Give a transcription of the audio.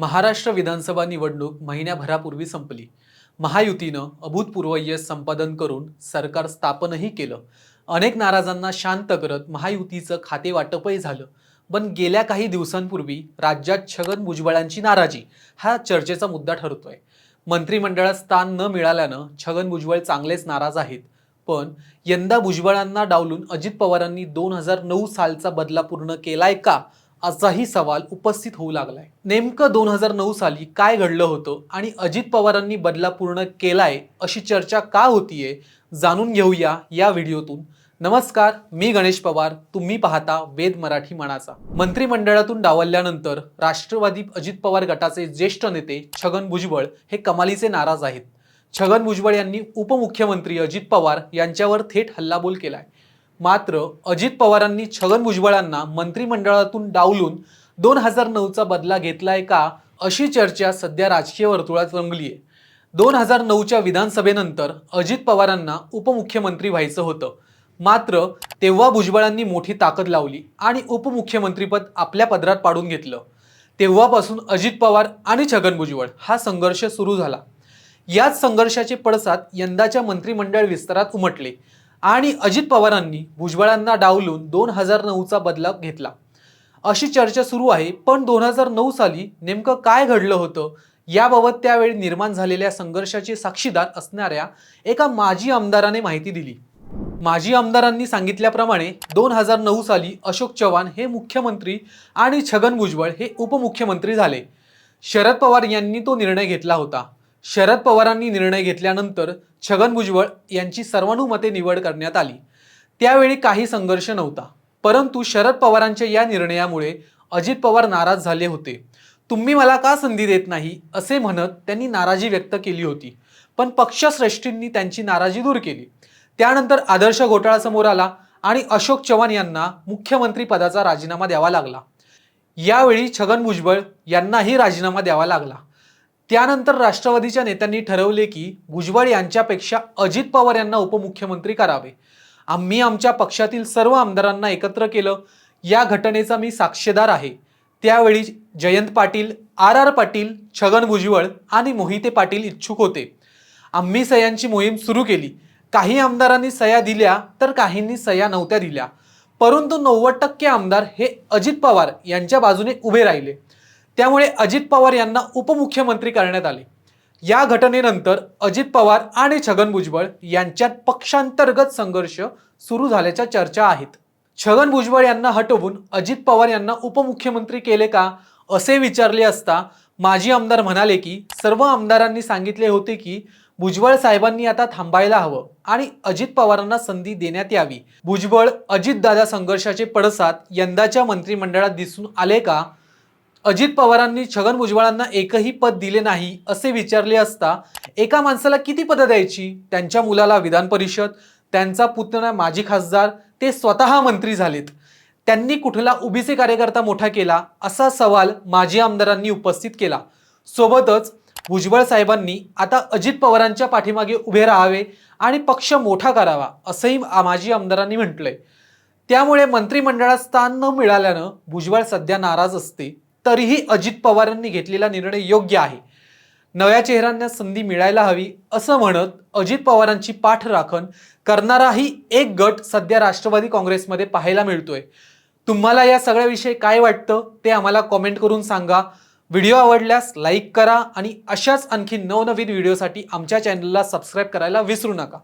महाराष्ट्र विधानसभा निवडणूक महिन्याभरापूर्वी संपली. महायुतीनं अभूतपूर्व यश संपादन करून सरकार स्थापनही केलं. अनेक नाराजांना शांत करत महायुतीचं खाते वाटपही झालं. पण गेल्या काही दिवसांपूर्वी राज्यात छगन भुजबळांची नाराजी हा चर्चेचा मुद्दा ठरतोय. मंत्रिमंडळात स्थान न मिळाल्यानं छगन भुजबळ चांगलेच नाराज आहेत. पण यंदा भुजबळांना डावलून अजित पवारांनी दोन हजार नऊ सालचा बदला पूर्ण केलाय का? असाही सवाल उपस्थित होऊ लागलाय. नेमकं दोन हजार नऊ साली काय घडलं होतं आणि अजित पवारांनी बदला पूर्ण केलाय अशी चर्चा का होतीये जाणून घेऊया या व्हिडिओतून. नमस्कार मी गणेश पवार तुम्ही पाहता वेद मराठी मनाचा. मंत्रिमंडळातून डावलल्यानंतर राष्ट्रवादी अजित पवार गटाचे ज्येष्ठ नेते छगन भुजबळ हे कमालीचे नाराज आहेत. छगन भुजबळ यांनी उपमुख्यमंत्री अजित पवार यांच्यावर थेट हल्लाबोल केलाय. मात्र अजित पवारांनी छगन भुजबळांना मंत्रिमंडळातून डावलून दोन हजार नऊचा बदला घेतलाय का अशी चर्चा सध्या राजकीय वर्तुळात रंगली आहे दोन हजार नऊच्या विधानसभेनंतर अजित पवारांना उपमुख्यमंत्री व्हायचं होतं. मात्र तेव्हा भुजबळांनी मोठी ताकद लावली आणि उपमुख्यमंत्रीपद आपल्या पदरात पाडून घेतलं. तेव्हापासून अजित पवार आणि छगन भुजबळ हा संघर्ष सुरू झाला. याच संघर्षाचे पडसाद यंदाच्या मंत्रिमंडळ विस्तारात उमटले. आणि अजित पवारांनी भुजबळांना डावलून दोन हजार नऊचा बदला घेतला. अशी चर्चा सुरू आहे पण दोन हजार नऊ साली नेमकं काय घडलं होतं याबाबत त्यावेळी निर्माण झालेल्या संघर्षाचे साक्षीदार असणाऱ्या एका माजी आमदाराने माहिती दिली. माजी आमदारांनी सांगितल्याप्रमाणे दोन हजार नऊ साली अशोक चव्हाण हे मुख्यमंत्री आणि छगन भुजबळ हे उपमुख्यमंत्री झाले. शरद पवार यांनी तो निर्णय घेतला होता. शरद पवारांनी निर्णय घेतल्यानंतर छगन भुजबळ यांची सर्वानुमते निवड करण्यात आली. त्यावेळी काही संघर्ष नव्हता परंतु शरद पवारांच्या या निर्णयामुळे अजित पवार नाराज झाले होते. तुम्ही मला का संधी देत नाही? असे म्हणत त्यांनी नाराजी व्यक्त केली होती. पण पक्षश्रेष्ठींनी त्यांची नाराजी दूर केली. त्यानंतर आदर्श घोटाळा समोर आला आणि अशोक चव्हाण यांना मुख्यमंत्री पदाचा राजीनामा द्यावा लागला. यावेळी छगन भुजबळ यांनाही राजीनामा द्यावा लागला. त्यानंतर राष्ट्रवादीच्या नेत्यांनी ठरवले की भुजबळ यांच्यापेक्षा अजित पवार यांना उपमुख्यमंत्री करावे. आम्ही आमच्या पक्षातील सर्व आमदारांना एकत्र केलं. या घटनेचा मी साक्षीदार आहे. त्यावेळी जयंत पाटील आर आर पाटील छगन भुजबळ आणि मोहिते पाटील इच्छुक होते. आम्ही सह्यांची मोहीम सुरू केली. काही आमदारांनी सह्या दिल्या तर काहींनी सह्या नव्हत्या दिल्या. परंतु नव्वद टक्के आमदार हे अजित पवार यांच्या बाजूने उभे राहिले. त्यामुळे अजित पवार यांना उपमुख्यमंत्री करण्यात आले. या घटनेनंतर अजित पवार आणि छगन भुजबळ यांच्यात पक्षांतर्गत संघर्ष सुरू झाल्याच्या चर्चा आहेत. छगन भुजबळ यांना हटवून अजित पवार यांना उपमुख्यमंत्री केले का असे विचारले असता माजी आमदार म्हणाले की सर्व आमदारांनी सांगितले होते की भुजबळ साहेबांनी आता थांबायला हवं आणि अजित पवारांना संधी देण्यात यावी. भुजबळ अजितदादा संघर्षाचे पडसाद यंदाच्या मंत्रिमंडळात दिसून आले का अजित पवारांनी छगन भुजबळांना एकही पद दिले नाही असे विचारले असता एका माणसाला किती पदं द्यायची? त्यांच्या मुलाला विधान परिषद त्यांचा पुतण्या माजी खासदार ते स्वतः मंत्री झालेत. त्यांनी कुठला उभीचे कार्यकर्ता मोठा केला? असा सवाल माजी आमदारांनी उपस्थित केला. सोबतच भुजबळ साहेबांनी आता अजित पवारांच्या पाठीमागे उभे राहावे आणि पक्ष मोठा करावा असंही माजी आमदारांनी म्हटलंय. त्यामुळे मंत्रिमंडळात स्थान न मिळाल्यानं भुजबळ सध्या नाराज असते. तरीही अजित पवारांनी घेतलेला निर्णय योग्य आहे. नव्या चेहऱ्यांना संधी मिळायला हवी असं म्हणत अजित पवारांची पाठराखण करणाराही एक गट सध्या राष्ट्रवादी काँग्रेसमध्ये पाहायला मिळतोय. तुम्हाला या सगळ्याविषयी काय वाटतं ते आम्हाला कॉमेंट करून सांगा. व्हिडिओ आवडल्यास लाईक करा आणि अशाच आणखी नवनवीन व्हिडिओसाठी आमच्या चॅनलला सबस्क्राईब करायला विसरू नका.